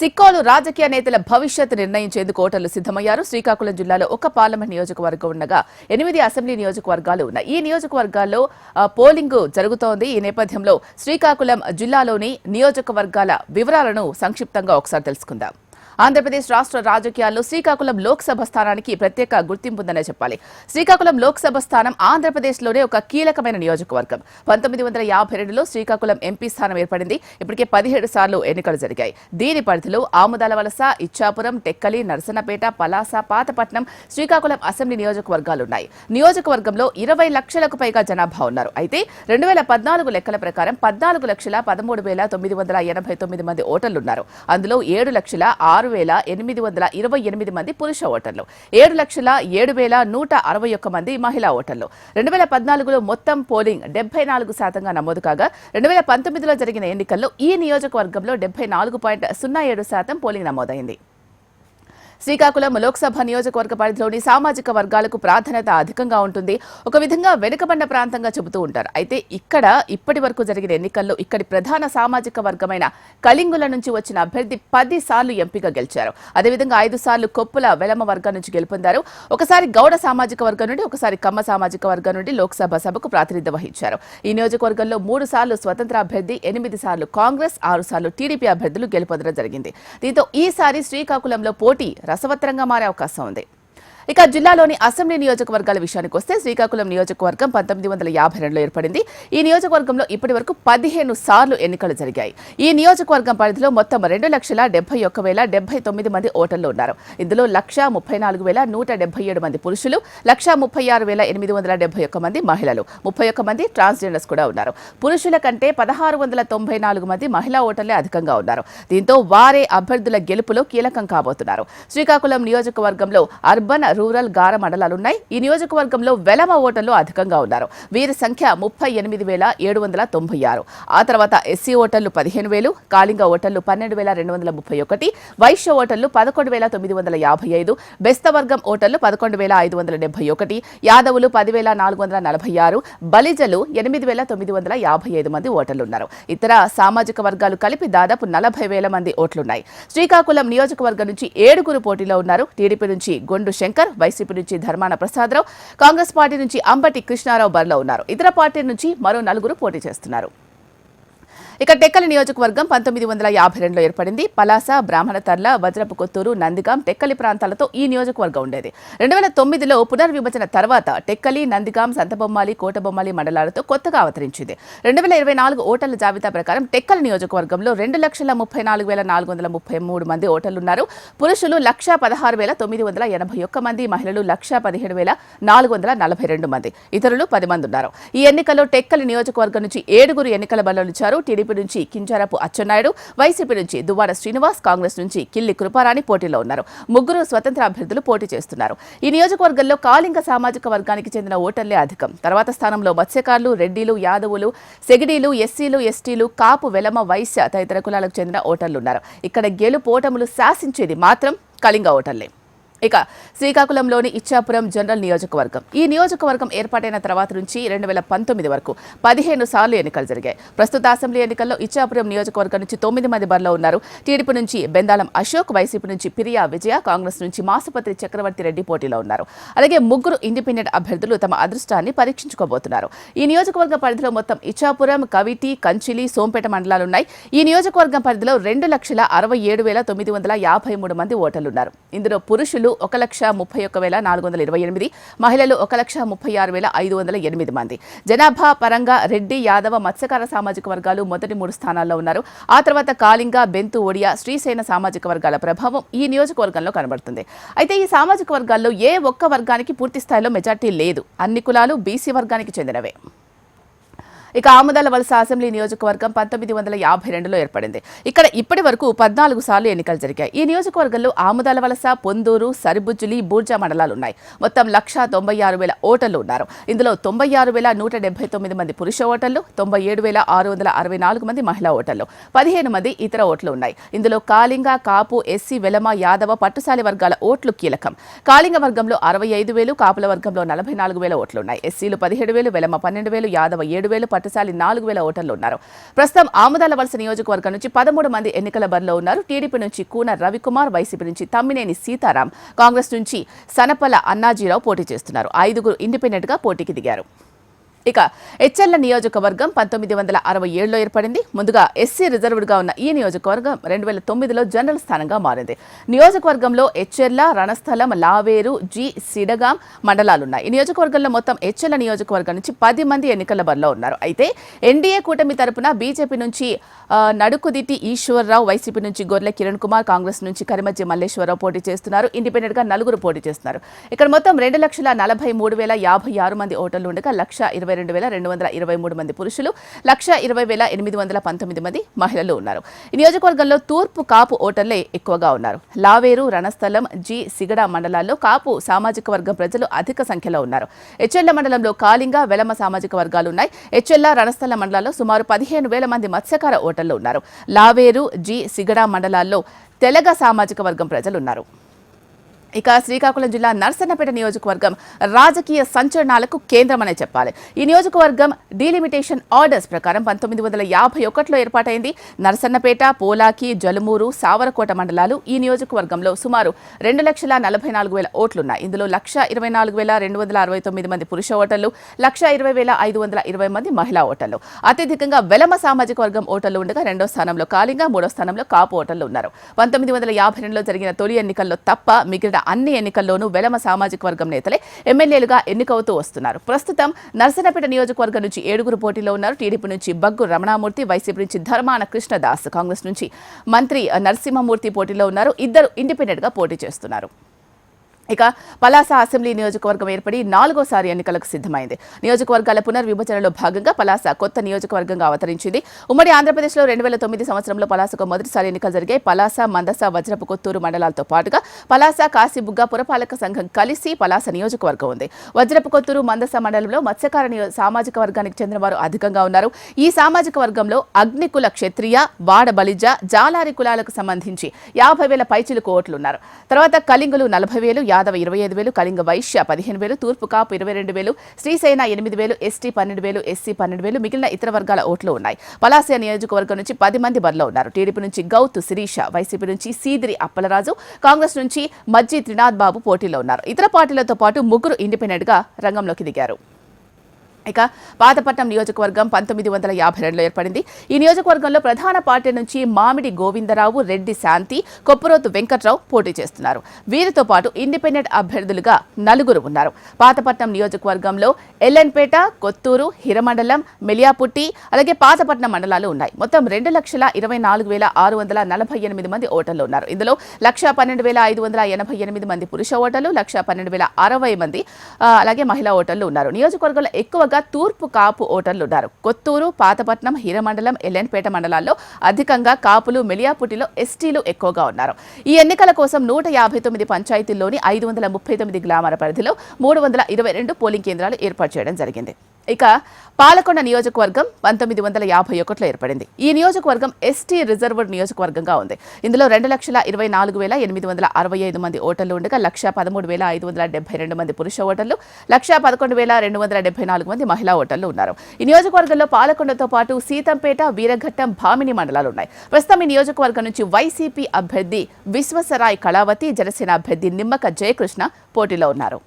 సిక్కోలు రాజకీయ నేతల భవిష్యత్ నిర్ణయించేందుకు ఓటర్లు సిద్ధమయ్యారు. శ్రీకాకుళం జిల్లాలో ఒక పార్లమెంట్ నియోజకవర్గం ఉండగా ఎనిమిది అసెంబ్లీ నియోజకవర్గాలు ఉన్నాయి. ఈ నియోజకవర్గాల్లో పోలింగ్ జరుగుతోంది. ఈ నేపథ్యంలో శ్రీకాకుళం జిల్లాలోని నియోజకవర్గాల వివరాలను సంక్షిప్తంగా ఒకసారి తెలుసుకుందాం. ఆంధ్రప్రదేశ్ రాష్ట్ర రాజకీయాల్లో శ్రీకాకుళం లోక్సభ స్థానానికి ప్రత్యేక గుర్తింపు ఉందనే చెప్పాలి. శ్రీకాకుళం లోక్సభ స్థానం ఆంధ్రప్రదేశ్లోనే ఒక కీలకమైన నియోజకవర్గం. పంతొమ్మిది వందల యాభై రెండులో శ్రీకాకుళం ఎంపీ స్థానం ఏర్పడింది. ఇప్పటికే పదిహేడు సార్లు ఎన్నికలు జరిగాయి. దీని పరిధిలో ఆముదాల వలస ఇచ్చాపురం టెక్కలి నరసన్నపేట పలాస పాతపట్నం శ్రీకాకుళం అసెంబ్లీ నియోజకవర్గాలు ఉన్నాయి నియోజకవర్గంలో ఇరవై లక్షలకు పైగా జనాభా ఉన్నారు. అయితే రెండు వేల పద్నాలుగు లెక్కల ప్రకారం పద్నాలుగు లక్షల పదమూడు వేల తొమ్మిది వందల ఎనభై తొమ్మిది మంది ఓటర్లున్నారు. అందులో ఏడు లక్షల ఆరు వేల ఎనిమిది వందల ఇరవై ఎనిమిది మంది పురుష ఓటర్లు ఏడు లక్షల ఏడు వేల నూట అరవై ఒక్క మంది మహిళా ఓటర్లు. రెండు వేల పద్నాలుగులో మొత్తం పోలింగ్ డెబ్బై నాలుగు శాతంగా నమోదు కాగా రెండు వేల పంతొమ్మిదిలో జరిగిన ఎన్నికల్లో ఈ నియోజకవర్గంలో డెబ్బై నాలుగు పాయింట్ సున్నా ఏడు శాతం పోలింగ్ నమోదైంది. శ్రీకాకుళం లోక్సభ నియోజకవర్గ పరిధిలోని సామాజిక వర్గాలకు ప్రాధాన్యత అధికంగా ఉంటుంది. ఒక విధంగా వెనుకబడిన ప్రాంతంగా చెబుతూ ఉంటారు. అయితే ఇక్కడ ఇప్పటి వరకు జరిగిన ఎన్నికల్లో ఇక్కడి ప్రధాన సామాజిక వర్గమైన కలింగుల నుంచి వచ్చిన అభ్యర్థి పది సార్లు ఎంపీగా గెలిచారు. అదేవిధంగా ఐదు సార్లు కొప్పుల వెలమ వర్గం నుంచి గెలుపొందారు. ఒకసారి గౌడ సామాజిక వర్గం నుండి ఒకసారి కమ్మ సామాజిక వర్గం నుండి లోక్సభ సభకు ప్రాతినిధ్యం వహించారు. ఈ నియోజకవర్గంలో మూడు సార్లు స్వతంత్ర అభ్యర్థి ఎనిమిది సార్లు కాంగ్రెస్ ఆరు సార్లు టీడీపీ అభ్యర్థులు గెలుపొందడం జరిగింది. దీంతో ఈసారి శ్రీకాకుళంలో పోటీ రసవత్తరంగా మారే అవకాశం ఉంది. ఇక జిల్లాలోని అసెంబ్లీ నియోజకవర్గాల విషయానికి వస్తే శ్రీకాకుళం నియోజకవర్గం పంతొమ్మిది వందల యాభై రెండులో ఏర్పడింది. ఈ నియోజకవర్గంలో ఇప్పటి వరకు పదిహేను సార్లు ఎన్నికలు జరిగాయి. ఈ నియోజకవర్గం పరిధిలో మొత్తం రెండు లక్షల డెబ్బై ఒక్క వేల డెబ్బై తొమ్మిది మంది ఓటర్లు ఉన్నారు. ఇందులో లక్ష ముప్పై నాలుగు వేల నూట డెబ్బై ఏడు మంది పురుషులు లక్ష ముప్పై ఆరు వేల ఎనిమిది వందల డెబ్బై ఒక్క మంది మహిళలు ముప్పై ఒక్క మంది ట్రాన్స్జెండర్స్ కూడా ఉన్నారు. పురుషుల కంటే పదహారు వందల తొంభై నాలుగు మంది మహిళా ఓటర్లే అధికంగా ఉన్నారు. దీంతో వారే అభ్యర్థుల గెలుపులో కీలకం కాబోతున్నారు. శ్రీకాకుళం నియోజకవర్గంలో అర్బన్ రూరల్ గార మండలాలున్నాయి ఈ నియోజకవర్గంలో వెలమ ఓటర్లు అధికంగా ఉన్నారు. వీరి సంఖ్య ముప్పై ఎనిమిది వేల ఏడు వందల తొంభై ఆరు. ఆ తర్వాత ఎస్సీ ఓటర్లు పదిహేను వేలు కాళింగ ఓటర్లు పన్నెండు వేల రెండు వందల ముప్పై ఒకటి వైశ్య ఓటర్లు పదకొండు వేల తొమ్మిది వందల యాభై ఐదు బెస్తవర్గం ఓటర్లు పదకొండు వేల ఐదు వందల డెబ్బై ఒకటి యాదవులు పదివేల నాలుగు వందల నలభై ఆరు బలిజలు ఎనిమిది వేల తొమ్మిది వందల యాభై ఐదు మంది ఓటర్లు ఉన్నారు ఇతర సామాజిక వర్గాలు కలిపి దాదాపు నలభై వేల మంది ఓట్లున్నాయి. శ్రీకాకుళం నియోజకవర్గం నుంచి ఏడుగురు పోటీలో ఉన్నారు. టీడీపీ నుంచి గొండు శంకర్ వైసీపీ నుంచి ధర్మాన ప్రసాదరావు కాంగ్రెస్ పార్టీ నుంచి అంబటి కృష్ణారావు బరిలో ఉన్నారు. ఇతర పార్టీ నుంచి మరో నలుగురు పోటీ చేస్తున్నారు. ఇక టెక్కలి నియోజకవర్గం పంతొమ్మిది వందల యాభై రెండులో ఏర్పడింది. పలాస బ్రాహ్మణతర్ల వజ్రపు కొత్తూరు నందిగాం టెక్కలి ప్రాంతాలతో ఈ నియోజకవర్గం ఉండేది. రెండు వేల తొమ్మిదిలో పునర్విభజన తర్వాత టెక్కలి నందిగాం సంతబొమ్మాలి కోటబొమ్మాలి మండలాలతో కొత్తగా అవతరించింది. రెండు వేల ఇరవై నాలుగు ఓటర్ల జాబితా ప్రకారం టెక్కలి నియోజకవర్గంలో రెండు లక్షల ముప్పై నాలుగు వేల నాలుగు వందల ముప్పై మూడు మంది ఓటర్లున్నారు. పురుషులు లక్ష పదహారు వేల తొమ్మిది వందల ఎనభై ఒక్క మంది మహిళలు లక్ష పదిహేడు వేల నాలుగు వందల నలభై రెండు మంది. ఇతరులు పది మంది ఉన్నారు. ఈ ఎన్నికల్లో టెక్కలి నియోజకవర్గం నుంచి ఏడుగురు ఎన్నికల బలనిచ్చారు టీడీపీ నుంచి కించారపు అచ్చెన్నాయుడు వైసీపీ నుంచి దువ్వాడ శ్రీనివాస్ కాంగ్రెస్ నుంచి కిల్లి కృపారాణి పోటీలో ఉన్నారు. ముగ్గురు స్వతంత్ర అభ్యర్థులు పోటీ చేస్తున్నారు. ఈ నియోజకవర్గంలో కాళింగ సామాజిక వర్గానికి చెందిన ఓటర్లే అధికం. తర్వాత స్థానంలో మత్స్యకారులు రెడ్డిలు యాదవులు సెగిడీలు ఎస్సీలు ఎస్టీలు కాపు వెలమ వైశ్య తదితర కులాలకు చెందిన ఓటర్లు ఉన్నారు. ఇక్కడ గెలుపు ఓటములు శాసించేది మాత్రం కళింగ ఓటర్లే. ఇక శ్రీకాకుళంలోని ఇచ్చాపురం జనరల్ నియోజకవర్గం. ఈ నియోజకవర్గం ఏర్పాటైన తర్వాత నుంచి రెండు వేల పంతొమ్మిది వరకు పదిహేను సార్లు ఎన్నికలు జరిగాయి. ప్రస్తుత అసెంబ్లీ ఎన్నికల్లో ఇచ్చాపురం నియోజకవర్గం నుంచి తొమ్మిది మంది బరిలో ఉన్నారు. టీడీపీ నుంచి బెందాలం అశోక్ వైసీపీ నుంచి పిరియా విజయ కాంగ్రెస్ నుంచి మాసుపత్రి చక్రవర్తి రెడ్డి పోటీలో ఉన్నారు. అలాగే ముగ్గురు ఇండిపెండెంట్ అభ్యర్థులు తమ అదృష్టాన్ని పరీక్షించుకోబోతున్నారు. ఈ నియోజకవర్గ పరిధిలో మొత్తం ఇచ్చాపురం కవిటి కంచిలి సోంపేట మండలాలున్నాయి. ఈ నియోజకవర్గం పరిధిలో రెండు లక్షల అరవై ఏడు వేల తొమ్మిది వందల యాభై మూడు మంది ఓటర్లున్నారు ఇందులో పురుషులు ఒక లక్ష ముప్పై ఒక్క వేల నాలుగు వందల ఇరవై ఎనిమిది మహిళలు ఒక లక్ష ముప్పై ఆరు వేల ఐదు వందల ఎనిమిది మంది. జనాభా పరంగా రెడ్డి యాదవ మత్స్యకార సామాజిక వర్గాలు మొదటి మూడు స్థానాల్లో ఉన్నారు. ఆ తర్వాత కాళింగ బెంతు ఒడియా శ్రీసేన సామాజిక వర్గాల ప్రభావం ఈ నియోజకవర్గంలో కనబడుతుంది. అయితే ఈ సామాజిక వర్గాల్లో ఏ ఒక్క వర్గానికి పూర్తి స్థాయిలో మెజార్టీ లేదు. అన్ని కులాలు బీసీ వర్గానికి చెందినవే. ఇక ఆముదాల వలస అసెంబ్లీ నియోజకవర్గం పంతొమ్మిది వందల యాభై రెండులో ఏర్పడింది. ఇక్కడ ఇప్పటి వరకు పద్నాలుగు సార్లు ఎన్నికలు జరిగాయి. ఈ నియోజకవర్గంలో ఆముదాల వలస పొందూరు సరిబుజ్జులి బూర్జా మండలాలు ఉన్నాయి. మొత్తం లక్ష తొంభై ఆరు వేల ఓటర్లు ఉన్నారు. ఇందులో తొంభై ఆరు వేల నూట డెబ్బై తొమ్మిది మంది పురుష ఓటర్లు తొంభై ఏడు వేల ఆరు వందల అరవై నాలుగు మంది మహిళా ఓటర్లు పదిహేను మంది ఇతర ఓట్లు ఉన్నాయి. ఇందులో కాళింగ కాపు ఎస్సీ వెలమ యాదవ పట్టుసాలి వర్గాల ఓట్లు కీలకం. కాళింగ వర్గంలో అరవై ఐదు వేలు కాపుల వర్గంలో నలభై నాలుగు వేల ఓట్లు ఉన్నాయి. ఎస్సీలు పదిహేడు వేలు వెలమ పన్నెండు వేలు యాదవ ఏడు వేలు పట్టుసాలి నాలుగు వేల ఓటర్లు ఉన్నారు. ప్రస్తుతం ఆముదాల వలస నియోజకవర్గం నుంచి పదమూడు మంది ఎన్నికల బరిలో ఉన్నారు. టీడీపీ నుంచి కూన రవికుమార్ వైసీపీ నుంచి తమ్మినేని సీతారాం కాంగ్రెస్ నుంచి సనపల అన్నాజీరావు పోటీ చేస్తున్నారు. ఐదుగురు ఇండిపెండెంట్గా పోటీకి దిగారు. ఇక హెచ్ఎల్ల నియోజకవర్గం పంతొమ్మిది వందల అరవై ఏడులో ఏర్పడింది. ముందుగా ఎస్సీ రిజర్వ్డ్గా ఉన్న ఈ నియోజకవర్గం రెండు వేల తొమ్మిదిలో జనరల్ స్థానంగా మారింది. నియోజకవర్గంలో హెచ్ఎల్ల రణస్థలం లావేరు జి సిడగాం మండలాలున్నాయి. ఈ నియోజకవర్గంలో మొత్తం హెచ్ఎల్ల నియోజకవర్గం నుంచి పది మంది ఎన్నికల బరిలో ఉన్నారు. అయితే ఎన్డీఏ కూటమి తరపున బీజేపీ నుంచి నడుకుదిట్టి నడుకుదిటి ఈశ్వర్రావు వైసీపీ నుంచి గొర్రె కిరణ్ కుమార్ కాంగ్రెస్ నుంచి కరిమజ్జి మల్లేశ్వరరావు పోటీ చేస్తున్నారు. ఇండిపెండెంట్గా నలుగురు పోటీ చేస్తున్నారు. ఇక్కడ మొత్తం రెండు లక్షల నలభై మూడు వేల యాభై ఆరు మంది ఓటర్లు ఉండగా లక్ష ఇరవై రెండు వేల రెండు వందల ఇరవై మూడు మంది పురుషులు లక్ష ఇరవై వేల ఎనిమిది వందల పంతొమ్మిది మంది మహిళలు ఉన్నారు. ఈ నియోజకవర్గంలో తూర్పు కాపు ఓటర్లే ఎక్కువగా ఉన్నారు. లావేరు రణస్థలం జి సిగడ మండలాల్లో కాపు సామాజిక వర్గం ప్రజలు అధిక సంఖ్యలో ఉన్నారు. హెచ్ఎల్ల మండలంలో కాళింగ వెలమ సామాజిక వర్గాలు ఉన్నాయి. హెచ్ఎల్ల రణస్థల మండలాల్లో సుమారు పదిహేను వేల మంది మత్స్యకార ఓటర్లు ఉన్నారు. లావేరు జి సిగడ మండలాల్లో తెలగ సామాజిక వర్గం ప్రజలు ఉన్నారు. ఇక శ్రీకాకుళం జిల్లా నర్సన్నపేట నియోజకవర్గం రాజకీయ సంచలనాలకు కేంద్రమనే చెప్పాలి. ఈ నియోజకవర్గం డీలిమిటేషన్ ఆర్డర్స్ ప్రకారం పంతొమ్మిది వందల యాభై ఒకటిలో ఏర్పాటైంది. నర్సన్నపేట పోలాకి జలుమూరు సావరకోట మండలాలు ఈ నియోజకవర్గంలో సుమారు రెండు లక్షల నలభై నాలుగు వేల ఓట్లున్నాయి. ఇందులో లక్ష ఇరవై నాలుగు వేల రెండు వందల అరవై తొమ్మిది మంది పురుష ఓటర్లు లక్ష ఇరవై వేల ఐదు వందల ఇరవై మంది మహిళా ఓటర్లు. అత్యధికంగా వెలమ సామాజిక వర్గం ఓటర్లు ఉండగా రెండో స్థానంలో కాళింగ మూడో స్థానంలో కాపు ఓటర్లు ఉన్నారు. పంతొమ్మిది వందల యాభై రెండులో జరిగిన తొలి ఎన్నికల్లో తప్ప మిగిలిన అన్ని ఎన్నికల్లోనూ వెలమ సామాజిక వర్గం నేతలే ఎమ్మెల్యేలుగా ఎన్నికవుతూ వస్తున్నారు. ప్రస్తుతం నర్సనపేట నియోజకవర్గం నుంచి ఏడుగురు పోటీలో ఉన్నారు. టీడీపీ నుంచి బగ్గు రమణామూర్తి వైసీపీ నుంచి ధర్మాన కృష్ణదాస్. కాంగ్రెస్ నుంచి మంత్రి నరసింహమూర్తి పోటీలో ఉన్నారు. ఇద్దరు ఇండిపెండెంట్గా పోటీ చేస్తున్నారు. ఇక పలాస అసెంబ్లీ నియోజకవర్గం ఏర్పడి నాలుగోసారి ఎన్నికలకు సిద్ధమైంది. నియోజకవర్గాల పునర్విభజనలో భాగంగా పలాస కొత్త నియోజకవర్గంగా అవతరించింది. ఉమ్మడి ఆంధ్రప్రదేశ్లో రెండు వేల తొమ్మిది సంవత్సరంలో పలాసకు మొదటిసారి ఎన్నికలు జరిగాయి పలాస మందస వజ్రపు కొత్తూరు మండలాలతో పాటుగా పలాస కాశీబుగ్గ పురపాలక సంఘం కలిసి పలాస నియోజకవర్గం ఉంది. వజ్రపు కొత్తూరు మందస మండలంలో మత్స్యకార సామాజిక వర్గానికి చెందిన వారు అధికంగా ఉన్నారు. ఈ సామాజిక వర్గంలో అగ్నికుల క్షత్రియ వాడ బలిజ జాలారి కులాలకు సంబంధించి యాభై వేల పైచిలకు ఓట్లున్నారు. తర్వాత కలింగులు నలభై వేలు యాదవ ఇరవై ఐదు వేలు కళింగ వైశ్య పదిహేను వేలు తూర్పు కాపు ఇరవై రెండు వేలు శ్రీసేన ఎనిమిది వేలు ఎస్టీ పన్నెండు వేలు ఎస్సీ పన్నెండు వేలు మిగిలిన ఇతర వర్గాల ఓట్లు ఉన్నాయి. పలాస నియోజకవర్గం నుంచి పది మంది బరిలో ఉన్నారు. టీడీపీ నుంచి గౌతు శిరీష వైసీపీ నుంచి సీదిరి అప్పలరాజు కాంగ్రెస్ నుంచి మజ్జి త్రినాథ్ బాబు పోటీలో ఉన్నారు. ఇతర పార్టీలతో పాటు ముగ్గురు ఇండిపెండెంట్గా రంగంలోకి దిగారు. ఇక పాతపట్నం నియోజకవర్గం పంతొమ్మిది వందల యాభై రెండులో ఏర్పడింది. ఈ నియోజకవర్గంలో ప్రధాన పార్టీ నుంచి మామిడి గోవిందరావు రెడ్డి శాంతి కొప్పరోతు వెంకట్రావు పోటీ చేస్తున్నారు. వీరితో పాటు ఇండిపెండెంట్ అభ్యర్థులుగా నలుగురు ఉన్నారు. పాతపట్నం నియోజకవర్గంలో ఎల్ఎన్పేట కొత్తూరు హిరమండలం మెలియాపుట్టి అలాగే పాతపట్నం మండలాలు ఉన్నాయి. మొత్తం రెండు లక్షల ఇరవై నాలుగు వేల ఆరు వందల నలభై ఎనిమిది మంది ఓటర్లు ఉన్నారు. ఇందులో లక్ష పన్నెండు వేల ఐదు వందల ఎనభై ఎనిమిది మంది పురుష ఓటర్లు లక్ష పన్నెండు వేల అరవై మంది అలాగే మహిళా ఓటర్లు ఉన్నారు. నియోజకవర్గంలో ఎక్కువ ఎక్కువగా తూర్పు కాపు ఓటర్లు ఉన్నారు. కొత్తూరు పాతపట్నం హీరమండలం ఎల్లెన్పేట మండలాల్లో అధికంగా కాపులు మెలియాపుటిలో ఎస్టీలు ఎక్కువగా ఉన్నారు. ఈ ఎన్నికల కోసం నూట యాభై తొమ్మిది పంచాయతీల్లోని ఐదు వందల ముప్పై తొమ్మిది గ్రామాల పరిధిలో మూడు వందల ఇరవై రెండు పోలింగ్ కేంద్రాలు ఏర్పాటు చేయడం జరిగింది. ఇక పాలకొండ నియోజకవర్గం పంతొమ్మిది వందల యాభై ఒకటిలో ఏర్పడింది. ఈ నియోజకవర్గం ఎస్టీ రిజర్వ్డ్ నియోజకవర్గంగా ఉంది. ఇందులో రెండు లక్షల ఇరవై నాలుగు వేల ఎనిమిది వందల అరవై ఐదు మంది ఓటర్లు ఉండగా లక్ష పదమూడు వేల ఐదు వందల డెబ్బై రెండు మంది పురుష ఓటర్లు లక్ష పదకొండు వేల రెండు వందల డెబ్బై నాలుగు మంది మహిళా ఓటర్లు ఉన్నారు. ఈ నియోజకవర్గంలో పాలకొండతో పాటు సీతంపేట వీరఘట్టం భామిని మండలాలు ఉన్నాయి. ప్రస్తుతం ఈ నియోజకవర్గం నుంచి వైసీపీ అభ్యర్థి విశ్వసరాయ్ కళావతి జనసేన అభ్యర్థి నిమ్మక జయకృష్ణ పోటీలో ఉన్నారు.